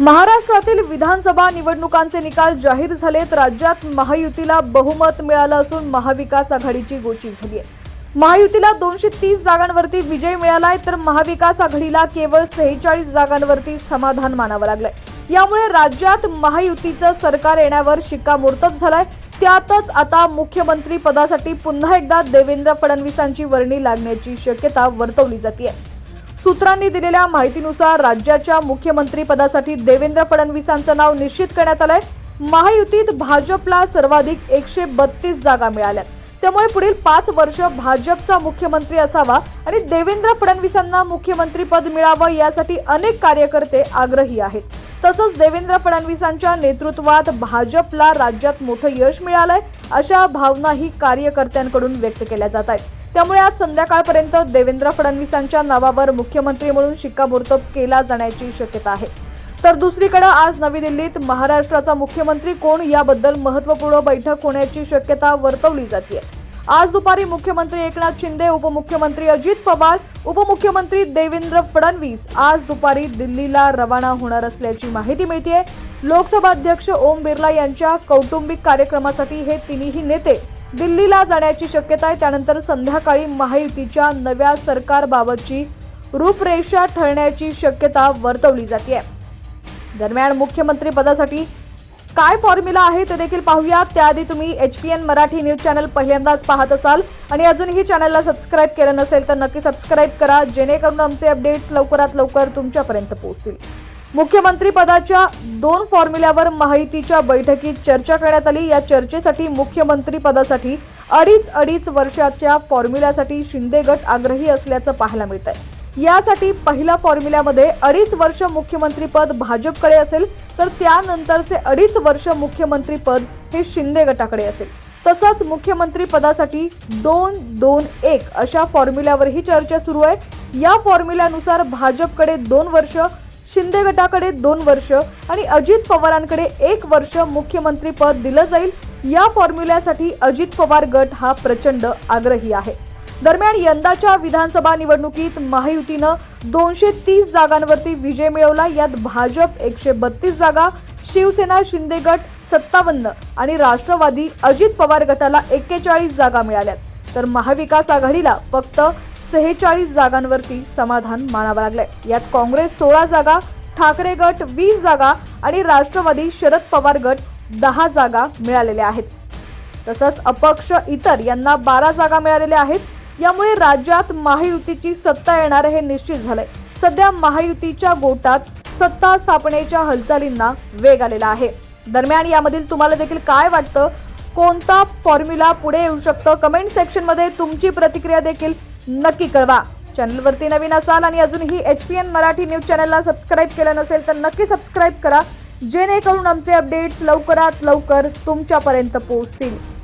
महाराष्ट्रातील विधानसभा निवडणुकांचे निकाल जाहीर झालेत राज्यात महायुतीला बहुमत मिळालं असून महाविकास आघाडीची गोची झाली आहे. महायुतीला दोनशे तीस जागांवरती विजय मिळालाय तर महाविकास आघाडीला केवळ सेहेचाळीस जागांवरती समाधान मानावं लागलंय. यामुळे राज्यात महायुतीचं सरकार येण्यावर शिक्कामोर्तब झालाय. त्यातच आता मुख्यमंत्री पदासाठी पुन्हा एकदा देवेंद्र फडणवीसांची वर्णी लागण्याची शक्यता वर्तवली जाते सूत्रांनी दिलेल्या माहितीनुसार राज्याच्या मुख्यमंत्रीपदासाठी देवेंद्र फडणवीसांचं नाव निश्चित करण्यात आलंय. महायुतीत भाजपला सर्वाधिक एकशे बत्तीस जागा मिळाल्यात. त्यामुळे पुढील पाच वर्ष भाजपचा मुख्यमंत्री असावा आणि देवेंद्र फडणवीसांना मुख्यमंत्रीपद मिळावं यासाठी अनेक कार्यकर्ते आग्रही आहेत. तसंच देवेंद्र फडणवीसांच्या नेतृत्वात भाजपला राज्यात मोठं यश मिळालंय अशा भावनाही कार्यकर्त्यांकडून व्यक्त केल्या जात आहेत. त्यामुळे आज संध्याकाळपर्यंत देवेंद्र फडणवीसांच्या नावावर मुख्यमंत्री म्हणून शिक्कामोर्तब केला जाण्याची शक्यता आहे. तर दुसरीकडे आज नवी दिल्लीत महाराष्ट्राचा मुख्यमंत्री कोण याबद्दल महत्त्वपूर्ण बैठक होण्याची शक्यता वर्तवली जाते आज दुपारी मुख्यमंत्री एकनाथ शिंदे उपमुख्यमंत्री अजित पवार उपमुख्यमंत्री देवेंद्र फडणवीस आज दुपारी दिल्लीला रवाना होणार असल्याची माहिती मिळते लोकसभा अध्यक्ष ओम बिर्ला यांच्या कौटुंबिक कार्यक्रमासाठी हे तिन्ही नेते दिल्लीला जाण्याची शक्यता आहे. त्यानंतर संध्याकाळी महायुतीच्या नव्या सरकारबाबतची रूपरेषा ठरण्याची शक्यता वर्तवली जाते दरम्यान मुख्यमंत्री पदासाठी काय फॉर्म्युला आहे ते देखील पाहूया. त्याआधी तुम्ही H P N Marathi news channel पहिल्यांदाच पाहत असाल आणि अजूनही चॅनलला सबस्क्राईब केलं नसेल तर नक्की सबस्क्राईब करा जेणेकरून आमचे अपडेट्स लवकरात लवकर तुमच्यापर्यंत पोहोचतील. मुख्यमंत्री पदाच्या दोन फॉर्म्युल्यावर माहितीच्या बैठकीत चर्चा करण्यात आली. या चर्चेसाठी मुख्यमंत्री पदासाठी अडीच अडीच वर्षाच्या फॉर्म्युल्यासाठी शिंदे गट आग्रही असल्याचं पाहायला मिळत आहे यासाठी पहिल्या फॉर्म्युल्यामध्ये अडीच वर्ष मुख्यमंत्रीपद भाजपकडे असेल तर त्यानंतरचे अडीच वर्ष मुख्यमंत्रीपद हे शिंदे गटाकडे असेल. तसंच मुख्यमंत्री पदासाठी दोन दोन एक अशा फॉर्म्युल्यावरही चर्चा सुरू आहे. या फॉर्म्युल्यानुसार भाजपकडे दोन वर्ष शिंदे गटाकडे दोन वर्ष आणि अजित पवारांकडे एक वर्ष मुख्यमंत्रीपद दिलं जाईल. या फॉर्म्युल्यासाठी अजित पवार गट हा प्रचंड आग्रही आहे. दरम्यान यंदाच्या विधानसभा निवडणुकीत महायुतीनं दोनशे तीस जागांवरती विजय मिळवला. यात भाजप एकशे बत्तीस जागा शिवसेना शिंदे गट सत्तावन्न आणि राष्ट्रवादी अजित पवार गटाला एक्केचाळीस जागा मिळाल्यात. तर महाविकास आघाडीला फक्त सेहेचाळीस जागांवरती समाधान मानावं लागलंय. यात काँग्रेस सोळा जागा ठाकरे गट वीस जागा आणि राष्ट्रवादी शरद पवार गट दहा जागा मिळालेल्या आहेत. तसंच अपक्ष इतर यांना बारा जागा मिळालेल्या आहेत. यामुळे राज्यात महायुतीची सत्ता येणार हे निश्चित झालंय. सध्या महायुतीच्या गोटात सत्ता स्थापनेच्या हालचालींना वेग आलेला आहे. दरम्यान यामधील तुम्हाला देखील काय वाटतं? कोणता फॉर्म्युला पुढे येऊ शकतं? कमेंट सेक्शनमध्ये तुमची प्रतिक्रिया देखील नक्की कळवा. चॅनलवरती नवीन असाल आणि अजूनही H P N Marathi news चॅनलला सबस्क्राईब केलं नसेल तर नक्की सबस्क्राईब करा. जेणेकरून आमचे अपडेट्स लवकरात लवकर तुमच्यापर्यंत पोहोचतील.